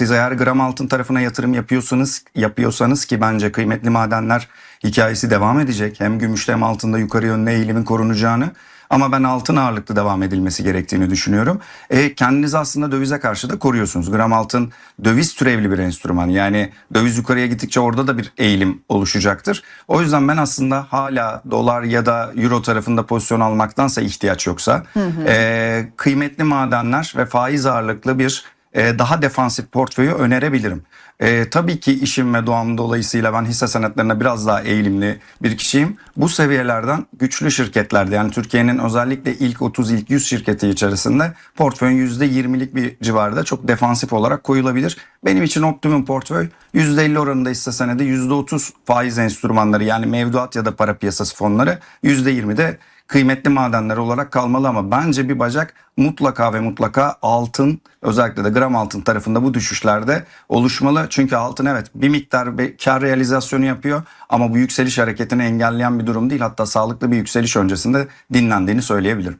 Siz eğer gram altın tarafına yatırım yapıyorsanız yapıyorsanız ki bence kıymetli madenler hikayesi devam edecek. Hem gümüşte hem altında yukarı yönlü eğilimin korunacağını ama ben altın ağırlıklı devam edilmesi gerektiğini düşünüyorum. E, kendinizi aslında dövize karşı da koruyorsunuz. Gram altın döviz türevli bir enstrüman. Yani döviz yukarıya gittikçe orada da bir eğilim oluşacaktır. O yüzden ben aslında hala dolar ya da euro tarafında pozisyon almaktansa ihtiyaç yoksa e, kıymetli madenler ve faiz ağırlıklı bir e, daha defansif portföyü önerebilirim. E, tabii ki işim ve doğam dolayısıyla ben hisse senetlerine biraz daha eğilimli bir kişiyim. Bu seviyelerden güçlü şirketlerde yani Türkiye'nin özellikle ilk 30 ilk 100 şirketi içerisinde portföyün %20'lik bir civarda çok defansif olarak koyulabilir. Benim için optimum portföy %50 oranında hisse senedi %30 faiz enstrümanları yani mevduat ya da para piyasası fonları %20'de kıymetli madenler olarak kalmalı ama bence bir bacak mutlaka ve mutlaka altın özellikle de gram altın tarafında bu düşüşlerde oluşmalı. Çünkü altın evet bir miktar bir kar realizasyonu yapıyor ama bu yükseliş hareketini engelleyen bir durum değil. Hatta sağlıklı bir yükseliş öncesinde dinlendiğini söyleyebilirim.